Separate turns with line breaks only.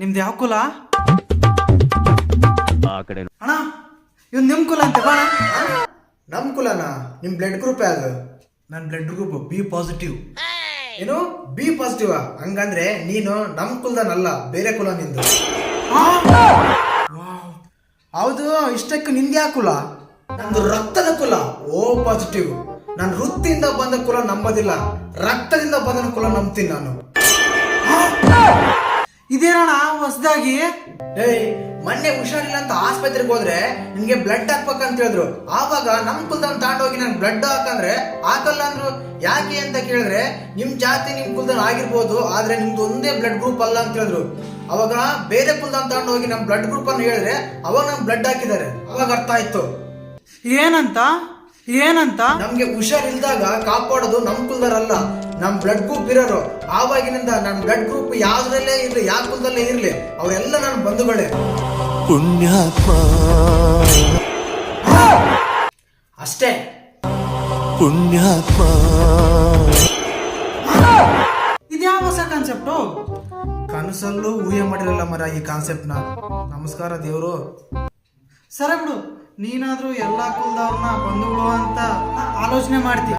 ನಿಮ್ದು ಯಾವ ಕುಲ?
ಆ ಕಡೆ
ಅಣ್ಣ ಇವ್ ನಿಮ್ ಕುಲ ಅಂತ ಬಾ
ನಮ್ ಕುಲನ? ನಿಮ್ ಬ್ಲಡ್ ಗ್ರೂಪ್ ಯಾವ
ನನ್ನ ಬ್ಲಡ್ ಗ್ರೂಪ್ ಬಿ ಪಾಸಿಟಿವ್
ಏನು? ಬಿ ಪಾಸಿಟಿವ್ ಹಂಗಂದ್ರೆ ನೀನು ನಮ್ ಕುಲದನಲ್ಲ ಬೇರೆ ಕುಲ ನಿಂದು. ಹೌದು ಇಷ್ಟಕ್ಕೆ ನಿಂದ್ಯಾ ಕುಲ? ನಂದು ರಕ್ತದ ಕುಲ. ಓ ಪಾಸಿಟಿವ್ ನಾನು ವೃತ್ತಿಯಿಂದ ಬಂದ ಕುಲ ನಂಬೋದಿಲ್ಲ. ರಕ್ತದಿಂದ ಬಂದ ಕುಲ ನಂಬ್ತೀನಿ ನಾನು.
ಇದೇನಣ್ಣ ಹೊಸದಾಗಿ?
ಏಯ್ ಮೊನ್ನೆ ಹುಷಾರಿಲ್ಲ ಅಂತ ಆಸ್ಪತ್ರೆಗೆ ಹೋದ್ರೆ ನಿನ್ಗೆ ಬ್ಲಡ್ ಹಾಕ್ಬೇಕಂತ ಹೇಳಿದ್ರು. ಆವಾಗ ನಮ್ ಕುಲ್ದನ್ ತಗೊಂಡೋಗಿ ನನ್ ಬ್ಲಡ್ ಹಾಕಂದ್ರೆ ಹಾಕಲ್ಲ ಅಂದ್ರು. ಯಾಕೆ ಅಂತ ಕೇಳಿದ್ರೆ ನಿಮ್ ಜಾತಿ ನಿಮ್ ಕುಲ್ದನ್ ಆಗಿರ್ಬೋದು ಆದ್ರೆ ನಿಮ್ದು ಒಂದೇ ಬ್ಲಡ್ ಗ್ರೂಪ್ ಅಲ್ಲ ಅಂತ ಹೇಳಿದ್ರು. ಅವಾಗ ಬೇರೆ ಕುಲ್ದನ್ ತಗೊಂಡೋಗಿ ನಮ್ ಬ್ಲಡ್ ಗ್ರೂಪ್ ಅನ್ನು ಹೇಳಿದ್ರೆ ಅವಾಗ ನಮ್ ಬ್ಲಡ್ ಹಾಕಿದ್ದಾರೆ. ಅವಾಗ ಅರ್ಥ ಆಯ್ತು.
ಏನಂತ? ಏನಂತ?
ನಮ್ಗೆ ಹುಷಾರಿಲ್ದಾಗ ಕಾಪಾಡೋದು ನಮ್ ಕುಲ್ದರಲ್ಲ ನಮ್ ಬ್ಲಡ್ ಗ್ರೂಪ್ ಇರೋರು. ಆವಾಗಿನಿಂದ ನಮ್ ಬ್ಲಡ್ ಗ್ರೂಪ್ ಯಾವ್ದ್ರಲ್ಲೇ ಇರ್ಲಿ ಯಾವ ಕುಲದಲ್ಲೇ ಇರ್ಲಿ ಅವರೆಲ್ಲ ನನ್ನ ಬಂಧುಗಳೇ.
ಪುಣ್ಯಾತ್ಮ.
ಅಷ್ಟೇ.
ಪುಣ್ಯಾತ್ಮ.
ಇದ್ಯಾವ ಹೊಸ ಕಾನ್ಸೆಪ್ಟು
ಕನಸಲ್ಲೂ ಊಹೆ ಮಾಡಿರಲ್ಲ ಮರ ಈ ಕಾನ್ಸೆಪ್ಟ್ ಕಾನ್ಸೆಪ್ಟ್ನ ನಮಸ್ಕಾರ ದೇವರು.
ಸರಿ ಬಿಡು. ನೀನಾದ್ರೂ ಎಲ್ಲಾ ಕುಲದವ್ರನ್ನ ಬಂಧುಗಳು ಅಂತ ಆಲೋಚನೆ ಮಾಡ್ತಿ.